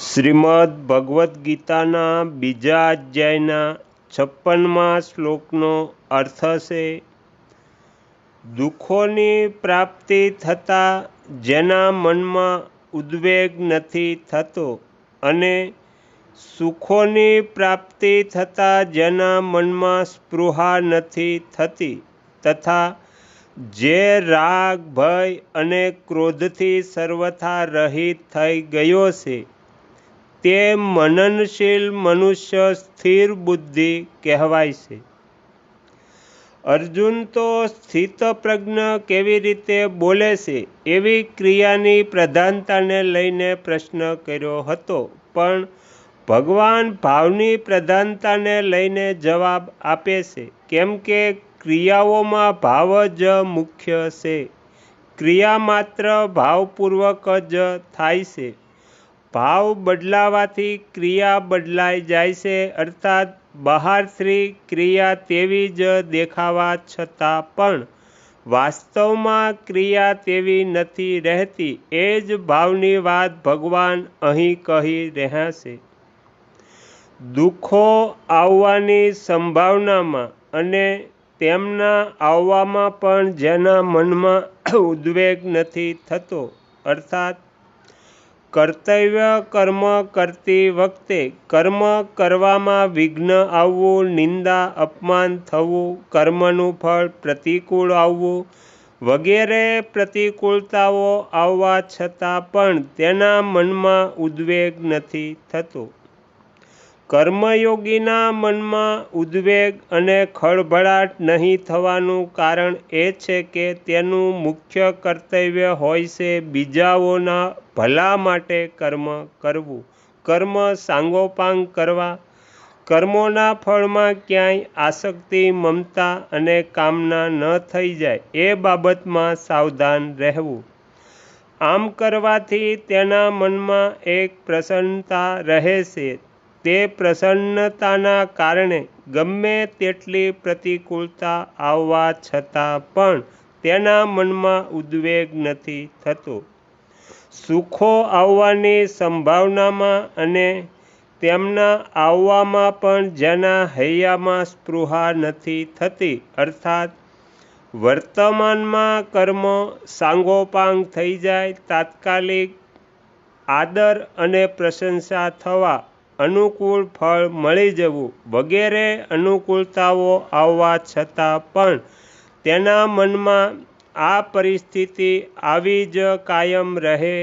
શ્રીમદ્ ભગવદ્ ગીતાના બીજા અધ્યાયના છપ્પનમાં શ્લોકનો અર્થ છે, દુઃખોની પ્રાપ્તિ થતાં જેના મનમાં ઉદ્વેગ નથી થતો અને સુખોની પ્રાપ્તિ થતાં જેના મનમાં સ્પૃહા નથી થતી તથા જે રાગ, ભય અને ક્રોધથી સર્વથા રહિત થઈ ગયો છે તે મનનશીલ મનુષ્ય સ્થિર બુદ્ધિ કહેવાય છે. અર્જુન તો સ્થિતપ્રજ્ઞ કેવી રીતે બોલે છે એવી ક્રિયાની પ્રધાનતાને લઈને પ્રશ્ન કર્યો હતો, પણ ભગવાન ભાવની પ્રધાનતાને લઈને જવાબ આપે છે, કેમ કે ક્રિયાઓમાં ભાવ જ મુખ્ય છે. ક્રિયા માત્ર ભાવપૂર્વક જ થાય છે. ભાવ બદલાવાથી ક્રિયા બદલાઈ જાય છે, અર્થાત બહારથી ક્રિયા તેવી જ દેખાવા છતાં પણ. વાસ્તવમાં ક્રિયા તેવી નથી રહેતી, એ જ ભાવની વાત ભગવાન અહીં કહી રહ્યા છે. દુઃખો આવવાની સંભાવનામાં અને તેમના આવવામાં પણ જેના મનમાં ઉદ્વેગ નથી થતો, અર્થાત કર્તવ્ય કર્મ કરતી વખતે કર્મ કરવામાં વિઘ્ન આવવું, નિંદા, અપમાન થવું, કર્મનું ફળ પ્રતિકૂળ આવવું વગેરે પ્રતિકૂળતાઓ આવવા છતાં પણ તેના મનમાં ઉદ્વેગ નથી થતો. કર્મયોગીના મનમાં ઉદ્વેગ અને ખળભળાટ નહીં થવાનું કારણ એ છે કે તેનું મુખ્ય કર્તવ્ય હોય છે બીજાઓના ભલા માટે કર્મ કરવું. કર્મ સાંગોપાંગ કરવા. કર્મોના ફળમાં ક્યાંય આસક્તિ, મમતા અને કામના ન થઈ જાય એ બાબતમાં સાવધાન રહેવું. આમ કરવાથી તેના મનમાં એક પ્રસન્નતા રહે છે. તે પ્રસન્નતાના કારણે ગમે તેટલી પ્રતિકૂળતા આવવા છતાં પણ તેના મનમાં ઉદ્વેગ નથી થતો. સુખો આવવાની સંભાવનામાં અને તેમના આવવામાં પણ જેના હૈયામાં સ્પૃહા નથી થતી, અર્થાત વર્તમાનમાં કર્મ સાંગોપાંગ થઈ જાય, તાત્કાલિક આદર અને પ્રશંસા થવા અનુકૂળ ફળ મળી જવું વગેરે અનુકૂળતાઓ આવવા છતાં પણ તેના મનમાં આ પરિસ્થિતિ આવી જ કાયમ રહે.